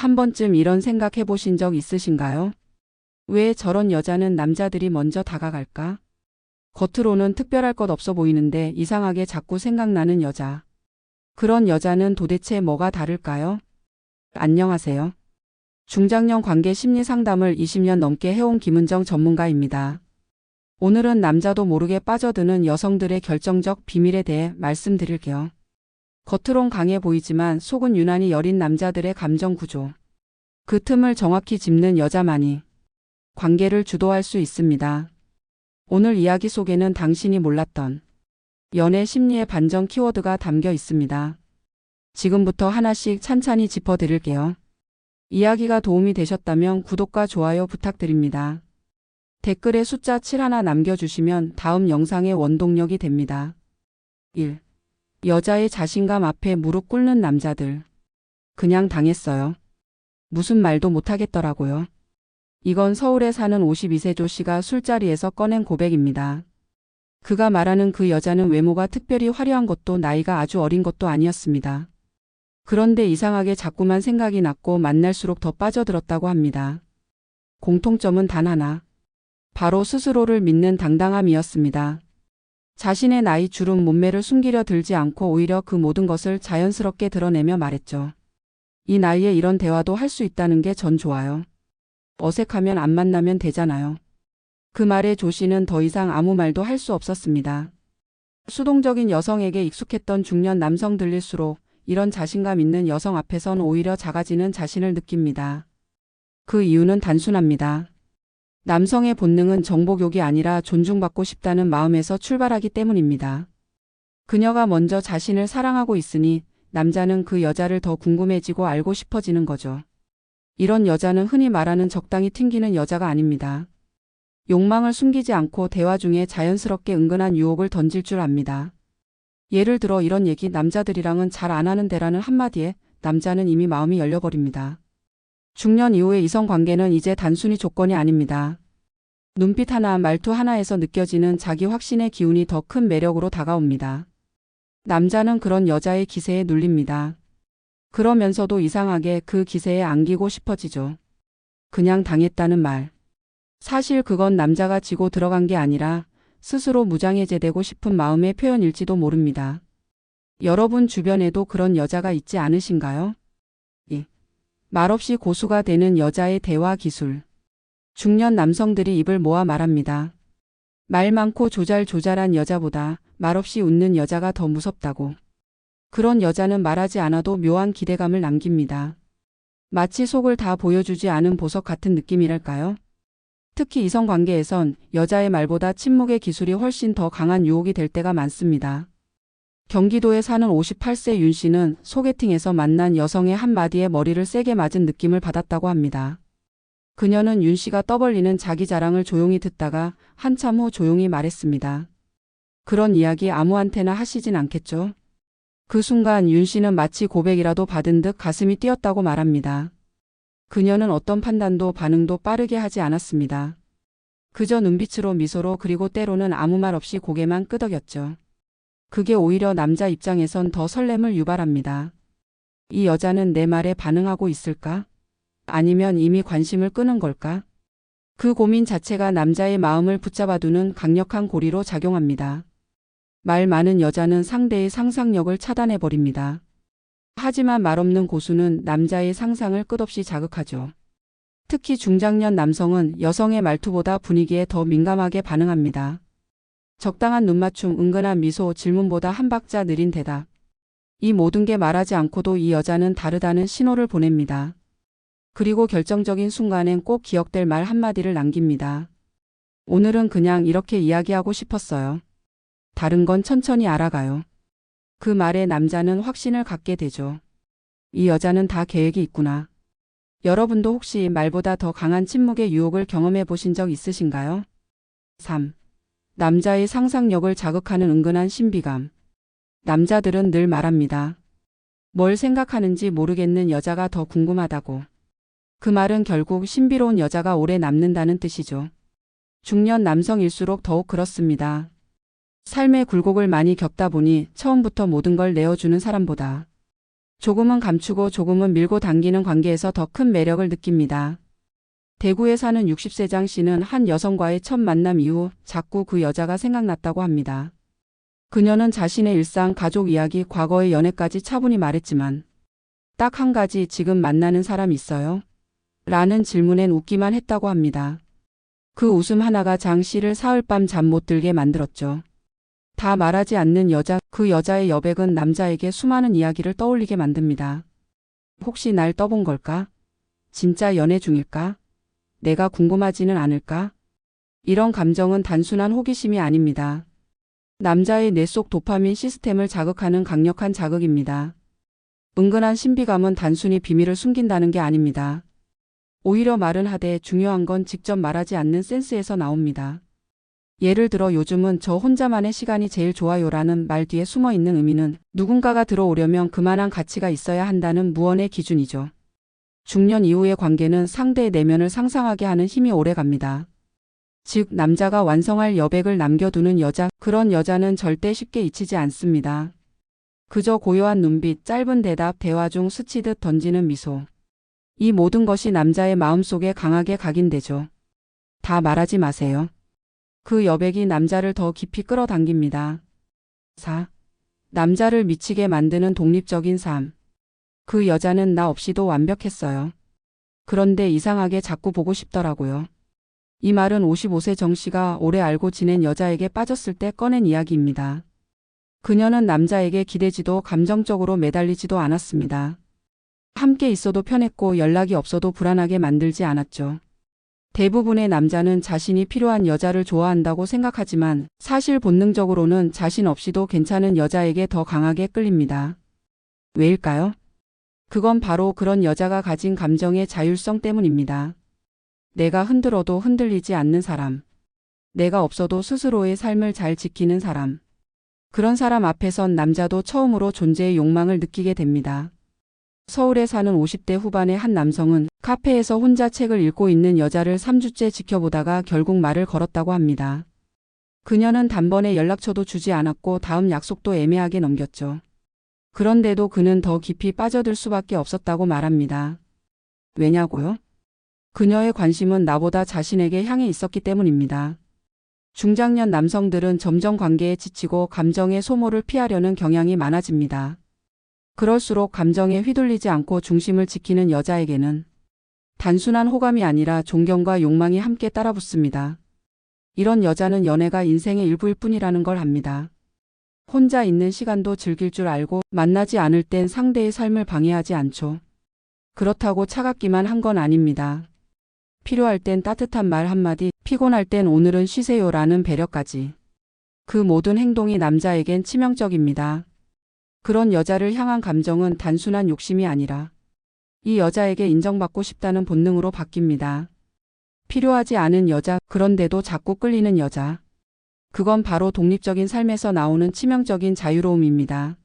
한 번쯤 이런 생각 해보신 적 있으신가요? 왜 저런 여자는 남자들이 먼저 다가갈까? 겉으로는 특별할 것 없어 보이는데 이상하게 자꾸 생각나는 여자. 그런 여자는 도대체 뭐가 다를까요? 안녕하세요. 중장년 관계 심리 상담을 20년 넘게 해온 김은정 전문가입니다. 오늘은 남자도 모르게 빠져드는 여성들의 결정적 비밀에 대해 말씀드릴게요. 겉으론 강해 보이지만 속은 유난히 여린 남자들의 감정 구조. 그 틈을 정확히 짚는 여자만이 관계를 주도할 수 있습니다. 오늘 이야기 속에는 당신이 몰랐던 연애 심리의 반전 키워드가 담겨 있습니다. 지금부터 하나씩 찬찬히 짚어드릴게요. 이야기가 도움이 되셨다면 구독과 좋아요 부탁드립니다. 댓글에 숫자 7 하나 남겨주시면 다음 영상의 원동력이 됩니다. 1. 여자의 자신감 앞에 무릎 꿇는 남자들. 그냥 당했어요. 무슨 말도 못하겠더라고요. 이건 서울에 사는 52세 조 씨가 술자리에서 꺼낸 고백입니다. 그가 말하는 그 여자는 외모가 특별히 화려한 것도 나이가 아주 어린 것도 아니었습니다. 그런데 이상하게 자꾸만 생각이 났고 만날수록 더 빠져들었다고 합니다. 공통점은 단 하나. 바로 스스로를 믿는 당당함이었습니다. 자신의 나이 주름 몸매를 숨기려 들지 않고 오히려 그 모든 것을 자연스럽게 드러내며 말했죠. 이 나이에 이런 대화도 할 수 있다는 게 전 좋아요. 어색하면 안 만나면 되잖아요. 그 말에 조 씨는 더 이상 아무 말도 할 수 없었습니다. 수동적인 여성에게 익숙했던 중년 남성들일수록 이런 자신감 있는 여성 앞에선 오히려 작아지는 자신을 느낍니다. 그 이유는 단순합니다. 남성의 본능은 정복욕이 아니라 존중받고 싶다는 마음에서 출발하기 때문입니다. 그녀가 먼저 자신을 사랑하고 있으니 남자는 그 여자를 더 궁금해지고 알고 싶어지는 거죠. 이런 여자는 흔히 말하는 적당히 튕기는 여자가 아닙니다. 욕망을 숨기지 않고 대화 중에 자연스럽게 은근한 유혹을 던질 줄 압니다. 예를 들어 이런 얘기 남자들이랑은 잘 안 하는데라는 한마디에 남자는 이미 마음이 열려버립니다. 중년 이후의 이성 관계는 이제 단순히 조건이 아닙니다. 눈빛 하나, 말투 하나에서 느껴지는 자기 확신의 기운이 더 큰 매력으로 다가옵니다. 남자는 그런 여자의 기세에 눌립니다. 그러면서도 이상하게 그 기세에 안기고 싶어지죠. 그냥 당했다는 말. 사실 그건 남자가 지고 들어간 게 아니라 스스로 무장해제되고 싶은 마음의 표현일지도 모릅니다. 여러분 주변에도 그런 여자가 있지 않으신가요? 2. 말없이 고수가 되는 여자의 대화 기술. 중년 남성들이 입을 모아 말합니다. 말 많고 조잘조잘한 여자보다 말없이 웃는 여자가 더 무섭다고. 그런 여자는 말하지 않아도 묘한 기대감을 남깁니다. 마치 속을 다 보여주지 않은 보석 같은 느낌이랄까요? 특히 이성 관계에선 여자의 말보다 침묵의 기술이 훨씬 더 강한 유혹이 될 때가 많습니다. 경기도에 사는 58세 윤 씨는 소개팅에서 만난 여성의 한마디에 머리를 세게 맞은 느낌을 받았다고 합니다. 그녀는 윤 씨가 떠벌리는 자기 자랑을 조용히 듣다가 한참 후 조용히 말했습니다. 그런 이야기 아무한테나 하시진 않겠죠? 그 순간 윤 씨는 마치 고백이라도 받은 듯 가슴이 뛰었다고 말합니다. 그녀는 어떤 판단도 반응도 빠르게 하지 않았습니다. 그저 눈빛으로 미소로 그리고 때로는 아무 말 없이 고개만 끄덕였죠. 그게 오히려 남자 입장에선 더 설렘을 유발합니다. 이 여자는 내 말에 반응하고 있을까? 아니면 이미 관심을 끄는 걸까? 그 고민 자체가 남자의 마음을 붙잡아두는 강력한 고리로 작용합니다. 말 많은 여자는 상대의 상상력을 차단해버립니다. 하지만 말 없는 고수는 남자의 상상을 끝없이 자극하죠. 특히 중장년 남성은 여성의 말투보다 분위기에 더 민감하게 반응합니다. 적당한 눈맞춤, 은근한 미소, 질문보다 한 박자 느린 대답. 이 모든 게 말하지 않고도 이 여자는 다르다는 신호를 보냅니다. 그리고 결정적인 순간엔 꼭 기억될 말 한마디를 남깁니다. 오늘은 그냥 이렇게 이야기하고 싶었어요. 다른 건 천천히 알아가요. 그 말에 남자는 확신을 갖게 되죠. 이 여자는 다 계획이 있구나. 여러분도 혹시 말보다 더 강한 침묵의 유혹을 경험해 보신 적 있으신가요? 3. 남자의 상상력을 자극하는 은근한 신비감. 남자들은 늘 말합니다. 뭘 생각하는지 모르겠는 여자가 더 궁금하다고. 그 말은 결국 신비로운 여자가 오래 남는다는 뜻이죠. 중년 남성일수록 더욱 그렇습니다. 삶의 굴곡을 많이 겪다 보니 처음부터 모든 걸 내어주는 사람보다 조금은 감추고 조금은 밀고 당기는 관계에서 더 큰 매력을 느낍니다. 대구에 사는 60세 장 씨는 한 여성과의 첫 만남 이후 자꾸 그 여자가 생각났다고 합니다. 그녀는 자신의 일상, 가족 이야기, 과거의 연애까지 차분히 말했지만 딱 한 가지 지금 만나는 사람 있어요? 라는 질문엔 웃기만 했다고 합니다. 그 웃음 하나가 장 씨를 사흘밤 잠 못 들게 만들었죠. 다 말하지 않는 여자, 그 여자의 여백은 남자에게 수많은 이야기를 떠올리게 만듭니다. 혹시 날 떠본 걸까? 진짜 연애 중일까? 내가 궁금하지는 않을까? 이런 감정은 단순한 호기심이 아닙니다. 남자의 뇌 속 도파민 시스템을 자극하는 강력한 자극입니다. 은근한 신비감은 단순히 비밀을 숨긴다는 게 아닙니다. 오히려 말은 하되 중요한 건 직접 말하지 않는 센스에서 나옵니다. 예를 들어 요즘은 저 혼자만의 시간이 제일 좋아요라는 말 뒤에 숨어 있는 의미는 누군가가 들어오려면 그만한 가치가 있어야 한다는 무언의 기준이죠. 중년 이후의 관계는 상대의 내면을 상상하게 하는 힘이 오래 갑니다. 즉, 남자가 완성할 여백을 남겨두는 여자, 그런 여자는 절대 쉽게 잊히지 않습니다. 그저 고요한 눈빛, 짧은 대답, 대화 중 스치듯 던지는 미소. 이 모든 것이 남자의 마음속에 강하게 각인되죠. 다 말하지 마세요. 그 여백이 남자를 더 깊이 끌어당깁니다. 4. 남자를 미치게 만드는 독립적인 삶. 그 여자는 나 없이도 완벽했어요. 그런데 이상하게 자꾸 보고 싶더라고요. 이 말은 55세 정 씨가 오래 알고 지낸 여자에게 빠졌을 때 꺼낸 이야기입니다. 그녀는 남자에게 기대지도 감정적으로 매달리지도 않았습니다. 함께 있어도 편했고 연락이 없어도 불안하게 만들지 않았죠. 대부분의 남자는 자신이 필요한 여자를 좋아한다고 생각하지만 사실 본능적으로는 자신 없이도 괜찮은 여자에게 더 강하게 끌립니다. 왜일까요? 그건 바로 그런 여자가 가진 감정의 자율성 때문입니다. 내가 흔들어도 흔들리지 않는 사람. 내가 없어도 스스로의 삶을 잘 지키는 사람. 그런 사람 앞에선 남자도 처음으로 존재의 욕망을 느끼게 됩니다. 서울에 사는 50대 후반의 한 남성은 카페에서 혼자 책을 읽고 있는 여자를 3주째 지켜보다가 결국 말을 걸었다고 합니다. 그녀는 단번에 연락처도 주지 않았고 다음 약속도 애매하게 넘겼죠. 그런데도 그는 더 깊이 빠져들 수밖에 없었다고 말합니다. 왜냐고요? 그녀의 관심은 나보다 자신에게 향해 있었기 때문입니다. 중장년 남성들은 점점 관계에 지치고 감정의 소모를 피하려는 경향이 많아집니다. 그럴수록 감정에 휘둘리지 않고 중심을 지키는 여자에게는 단순한 호감이 아니라 존경과 욕망이 함께 따라붙습니다. 이런 여자는 연애가 인생의 일부일 뿐이라는 걸 압니다. 혼자 있는 시간도 즐길 줄 알고 만나지 않을 땐 상대의 삶을 방해하지 않죠. 그렇다고 차갑기만 한 건 아닙니다. 필요할 땐 따뜻한 말 한마디, 피곤할 땐 오늘은 쉬세요 라는 배려까지. 그 모든 행동이 남자에겐 치명적입니다. 그런 여자를 향한 감정은 단순한 욕심이 아니라 이 여자에게 인정받고 싶다는 본능으로 바뀝니다. 필요하지 않은 여자, 그런데도 자꾸 끌리는 여자. 그건 바로 독립적인 삶에서 나오는 치명적인 자유로움입니다.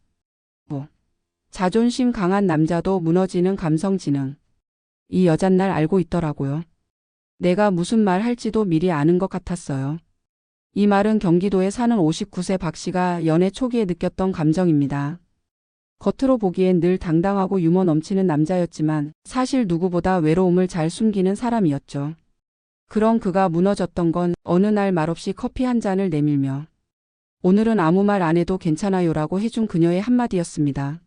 5. 자존심 강한 남자도 무너지는 감성 지능. 이 여잔 날 알고 있더라고요. 내가 무슨 말 할지도 미리 아는 것 같았어요. 이 말은 경기도에 사는 59세 박 씨가 연애 초기에 느꼈던 감정입니다. 겉으로 보기엔 늘 당당하고 유머 넘치는 남자였지만 사실 누구보다 외로움을 잘 숨기는 사람이었죠. 그런 그가 무너졌던 건 어느 날 말없이 커피 한 잔을 내밀며 오늘은 아무 말 안 해도 괜찮아요라고 해준 그녀의 한마디였습니다.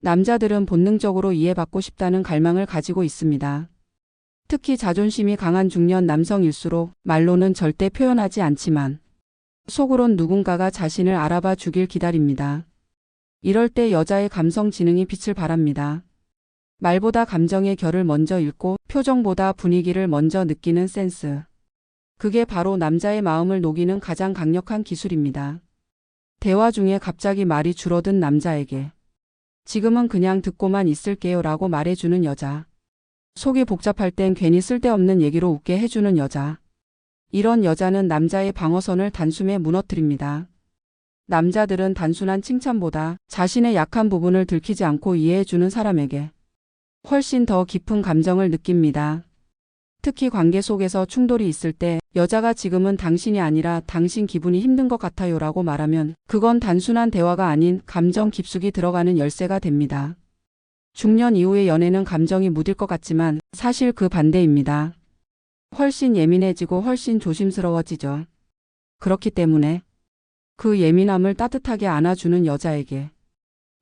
남자들은 본능적으로 이해받고 싶다는 갈망을 가지고 있습니다. 특히 자존심이 강한 중년 남성일수록 말로는 절대 표현하지 않지만 속으론 누군가가 자신을 알아봐 주길 기다립니다. 이럴 때 여자의 감성 지능이 빛을 발합니다. 말보다 감정의 결을 먼저 읽고 표정보다 분위기를 먼저 느끼는 센스. 그게 바로 남자의 마음을 녹이는 가장 강력한 기술입니다. 대화 중에 갑자기 말이 줄어든 남자에게 지금은 그냥 듣고만 있을게요 라고 말해주는 여자. 속이 복잡할 땐 괜히 쓸데없는 얘기로 웃게 해주는 여자. 이런 여자는 남자의 방어선을 단숨에 무너뜨립니다. 남자들은 단순한 칭찬보다 자신의 약한 부분을 들키지 않고 이해해주는 사람에게 훨씬 더 깊은 감정을 느낍니다. 특히 관계 속에서 충돌이 있을 때 여자가 지금은 당신이 아니라 당신 기분이 힘든 것 같아요 라고 말하면 그건 단순한 대화가 아닌 감정 깊숙이 들어가는 열쇠가 됩니다. 중년 이후의 연애는 감정이 무딜 것 같지만 사실 그 반대입니다. 훨씬 예민해지고 훨씬 조심스러워지죠. 그렇기 때문에 그 예민함을 따뜻하게 안아주는 여자에게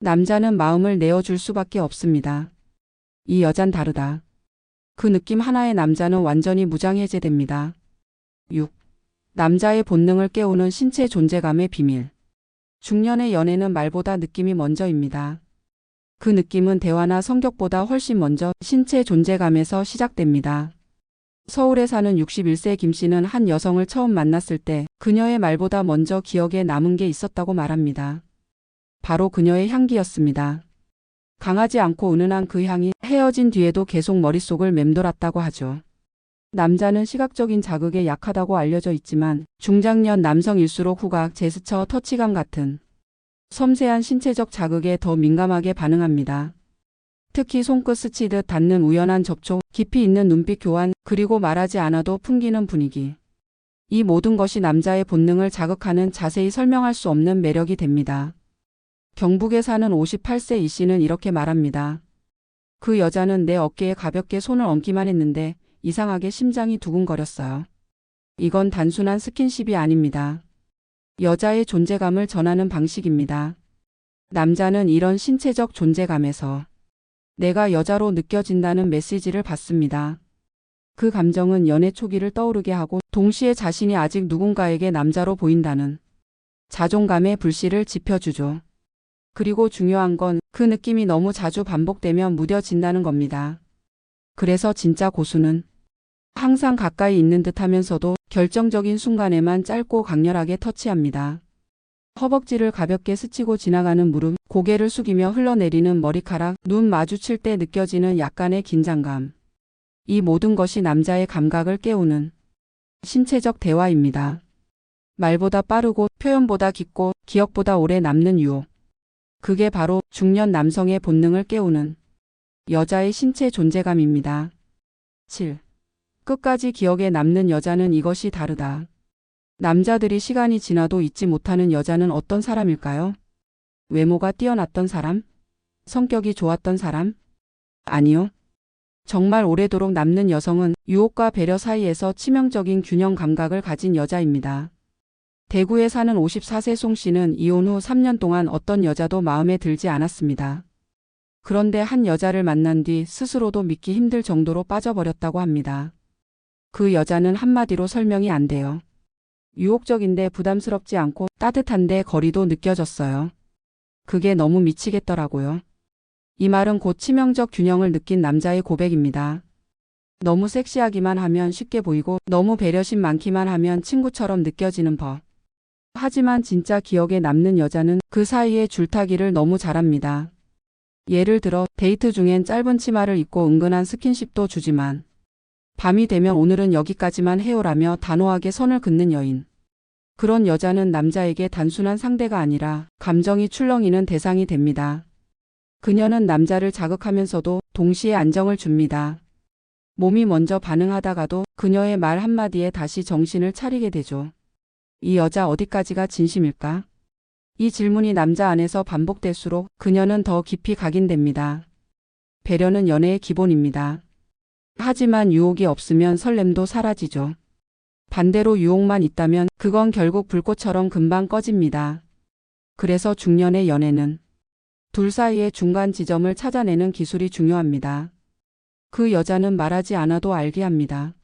남자는 마음을 내어줄 수밖에 없습니다. 이 여잔 다르다. 그 느낌 하나에 남자는 완전히 무장해제됩니다. 6. 남자의 본능을 깨우는 신체 존재감의 비밀. 중년의 연애는 말보다 느낌이 먼저입니다. 그 느낌은 대화나 성격보다 훨씬 먼저 신체 존재감에서 시작됩니다. 서울에 사는 61세 김 씨는 한 여성을 처음 만났을 때 그녀의 말보다 먼저 기억에 남은 게 있었다고 말합니다. 바로 그녀의 향기였습니다. 강하지 않고 은은한 그 향이 헤어진 뒤에도 계속 머릿속을 맴돌았다고 하죠. 남자는 시각적인 자극에 약하다고 알려져 있지만 중장년 남성일수록 후각, 제스처, 터치감 같은 섬세한 신체적 자극에 더 민감하게 반응합니다. 특히 손끝 스치듯 닿는 우연한 접촉, 깊이 있는 눈빛 교환, 그리고 말하지 않아도 풍기는 분위기. 이 모든 것이 남자의 본능을 자극하는 자세히 설명할 수 없는 매력이 됩니다. 경북에 사는 58세 이 씨는 이렇게 말합니다. 그 여자는 내 어깨에 가볍게 손을 얹기만 했는데 이상하게 심장이 두근거렸어요. 이건 단순한 스킨십이 아닙니다. 여자의 존재감을 전하는 방식입니다. 남자는 이런 신체적 존재감에서 내가 여자로 느껴진다는 메시지를 받습니다. 그 감정은 연애 초기를 떠오르게 하고 동시에 자신이 아직 누군가에게 남자로 보인다는 자존감의 불씨를 지펴주죠. 그리고 중요한 건 그 느낌이 너무 자주 반복되면 무뎌진다는 겁니다. 그래서 진짜 고수는 항상 가까이 있는 듯 하면서도 결정적인 순간에만 짧고 강렬하게 터치합니다. 허벅지를 가볍게 스치고 지나가는 무릎, 고개를 숙이며 흘러내리는 머리카락, 눈 마주칠 때 느껴지는 약간의 긴장감. 이 모든 것이 남자의 감각을 깨우는 신체적 대화입니다. 말보다 빠르고 표현보다 깊고 기억보다 오래 남는 유혹. 그게 바로 중년 남성의 본능을 깨우는 여자의 신체 존재감입니다. 7. 끝까지 기억에 남는 여자는 이것이 다르다. 남자들이 시간이 지나도 잊지 못하는 여자는 어떤 사람일까요? 외모가 뛰어났던 사람? 성격이 좋았던 사람? 아니요. 정말 오래도록 남는 여성은 유혹과 배려 사이에서 치명적인 균형 감각을 가진 여자입니다. 대구에 사는 54세 송 씨는 이혼 후 3년 동안 어떤 여자도 마음에 들지 않았습니다. 그런데 한 여자를 만난 뒤 스스로도 믿기 힘들 정도로 빠져버렸다고 합니다. 그 여자는 한마디로 설명이 안 돼요. 유혹적인데 부담스럽지 않고 따뜻한데 거리도 느껴졌어요. 그게 너무 미치겠더라고요. 이 말은 곧 치명적 균형을 느낀 남자의 고백입니다. 너무 섹시하기만 하면 쉽게 보이고 너무 배려심 많기만 하면 친구처럼 느껴지는 법. 하지만 진짜 기억에 남는 여자는 그 사이에 줄타기를 너무 잘합니다. 예를 들어 데이트 중엔 짧은 치마를 입고 은근한 스킨십도 주지만 밤이 되면 오늘은 여기까지만 해요라며 단호하게 선을 긋는 여인. 그런 여자는 남자에게 단순한 상대가 아니라 감정이 출렁이는 대상이 됩니다. 그녀는 남자를 자극하면서도 동시에 안정을 줍니다. 몸이 먼저 반응하다가도 그녀의 말 한마디에 다시 정신을 차리게 되죠. 이 여자 어디까지가 진심일까? 이 질문이 남자 안에서 반복될수록 그녀는 더 깊이 각인됩니다. 배려는 연애의 기본입니다. 하지만 유혹이 없으면 설렘도 사라지죠. 반대로 유혹만 있다면 그건 결국 불꽃처럼 금방 꺼집니다. 그래서 중년의 연애는 둘 사이의 중간 지점을 찾아내는 기술이 중요합니다. 그 여자는 말하지 않아도 알게 합니다.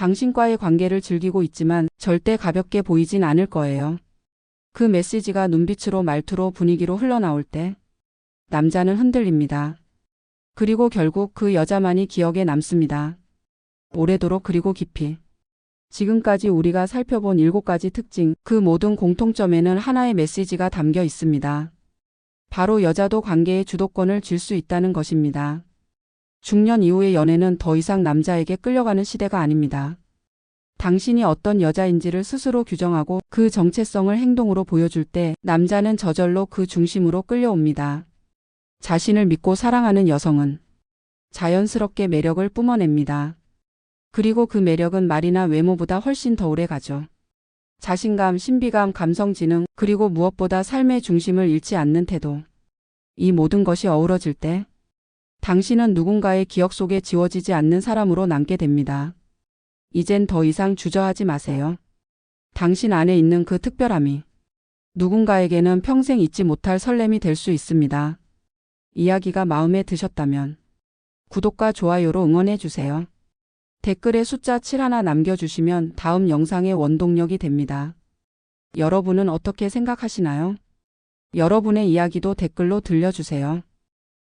당신과의 관계를 즐기고 있지만 절대 가볍게 보이진 않을 거예요. 그 메시지가 눈빛으로 말투로 분위기로 흘러나올 때 남자는 흔들립니다. 그리고 결국 그 여자만이 기억에 남습니다. 오래도록 그리고 깊이. 지금까지 우리가 살펴본 일곱 가지 특징, 그 모든 공통점에는 하나의 메시지가 담겨 있습니다. 바로 여자도 관계의 주도권을 쥘 수 있다는 것입니다. 중년 이후의 연애는 더 이상 남자에게 끌려가는 시대가 아닙니다. 당신이 어떤 여자인지를 스스로 규정하고 그 정체성을 행동으로 보여줄 때 남자는 저절로 그 중심으로 끌려옵니다. 자신을 믿고 사랑하는 여성은 자연스럽게 매력을 뿜어냅니다. 그리고 그 매력은 말이나 외모보다 훨씬 더 오래 가죠. 자신감, 신비감, 감성 지능, 그리고 무엇보다 삶의 중심을 잃지 않는 태도. 이 모든 것이 어우러질 때 당신은 누군가의 기억 속에 지워지지 않는 사람으로 남게 됩니다. 이젠 더 이상 주저하지 마세요. 당신 안에 있는 그 특별함이 누군가에게는 평생 잊지 못할 설렘이 될 수 있습니다. 이야기가 마음에 드셨다면 구독과 좋아요로 응원해 주세요. 댓글에 숫자 7 하나 남겨주시면 다음 영상의 원동력이 됩니다. 여러분은 어떻게 생각하시나요? 여러분의 이야기도 댓글로 들려주세요.